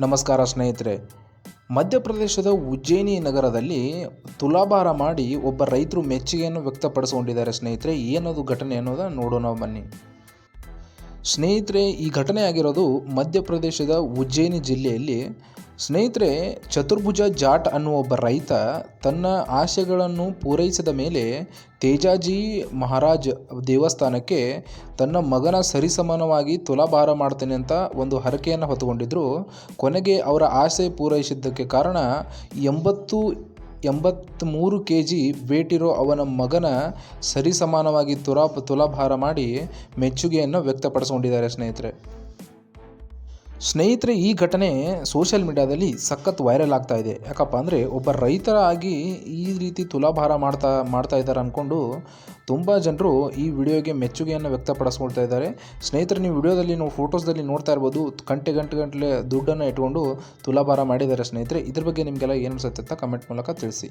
ನಮಸ್ಕಾರ ಸ್ನೇಹಿತರೆ. ಮಧ್ಯಪ್ರದೇಶದ ಉಜ್ಜಯಿನಿ ನಗರದಲ್ಲಿ ತುಲಾಭಾರ ಮಾಡಿ ಒಬ್ಬ ರೈತರು ಮೆಚ್ಚುಗೆಯನ್ನು ವ್ಯಕ್ತಪಡಿಸಿಕೊಂಡಿದ್ದಾರೆ ಸ್ನೇಹಿತರೆ. ಏನದು ಘಟನೆ ಅನ್ನೋದನ್ನು ನೋಡೋಣ ಬನ್ನಿ. ಸ್ನೇಹಿತರೆ, ಈ ಘಟನೆ ಆಗಿರೋದು ಮಧ್ಯಪ್ರದೇಶದ ಉಜ್ಜಯಿನಿ ಜಿಲ್ಲೆಯಲ್ಲಿ ಸ್ನೇಹಿತರೆ, ಚತುರ್ಭುಜ ಜಾಟ್ ಅನ್ನುವ ಒಬ್ಬ ರೈತ ತನ್ನ ಆಸೆಗಳನ್ನು ಪೂರೈಸಿದ ಮೇಲೆ ತೇಜಾಜಿ ಮಹಾರಾಜ್ ದೇವಸ್ಥಾನಕ್ಕೆ ತನ್ನ ಮಗನ ಸರಿಸಮಾನವಾಗಿ ತುಲಾಭಾರ ಮಾಡ್ತೇನೆ ಅಂತ ಒಂದು ಹರಕೆಯನ್ನು ಹೊತ್ತುಕೊಂಡಿದ್ದರು ಕೊನೆಗೆ ಅವರ ಆಸೆ ಪೂರೈಸಿದ್ದಕ್ಕೆ ಕಾರಣ ಎಂಬತ್ತು ಎಂಬತ್ತ್ಮೂರು ಕೆ ಜಿ ವೇಟಿರೋ ಅವನ ಮಗನ ಸರಿಸಮಾನವಾಗಿ ತುಲಾ ತುಲಾಭಾರ ಮಾಡಿ ಮೆಚ್ಚುಗೆಯನ್ನು ವ್ಯಕ್ತಪಡಿಸ್ಕೊಂಡಿದ್ದಾರೆ ಸ್ನೇಹಿತರೆ. ಸ್ನೇಹಿತರೆ, ಈ ಘಟನೆ ಸೋಷಿಯಲ್ ಮೀಡಿಯಾದಲ್ಲಿ ಸಖತ್ ವೈರಲ್ ಆಗ್ತಾ ಇದೆ. ಯಾಕಪ್ಪ ಅಂದರೆ ಒಬ್ಬ ರೈತರಾಗಿ ಈ ರೀತಿ ತುಲಾಭಾರ ಮಾಡ್ತಾ ಮಾಡ್ತಾ ಇದ್ದಾರೆ ಅಂದ್ಕೊಂಡು ತುಂಬ ಜನರು ಈ ವಿಡಿಯೋಗೆ ಮೆಚ್ಚುಗೆಯನ್ನು ವ್ಯಕ್ತಪಡಿಸ್ಕೊಳ್ತಾ ಇದ್ದಾರೆ. ಸ್ನೇಹಿತರೆ, ನೀವು ವಿಡಿಯೋದಲ್ಲಿ, ನಾವು ಫೋಟೋಸ್ದಲ್ಲಿ ನೋಡ್ತಾ ಇರ್ಬೋದು, ಗಂಟೆ ಗಂಟೆ ಗಂಟಲೆ ದುಡ್ಡನ್ನು ಇಟ್ಕೊಂಡು ತುಲಾಭಾರ ಮಾಡಿದ್ದಾರೆ ಸ್ನೇಹಿತರೆ. ಇದ್ರ ಬಗ್ಗೆ ನಿಮಗೆಲ್ಲ ಏನು ಅನಿಸುತ್ತೆ ಅಂತ ಕಮೆಂಟ್ ಮೂಲಕ ತಿಳಿಸಿ.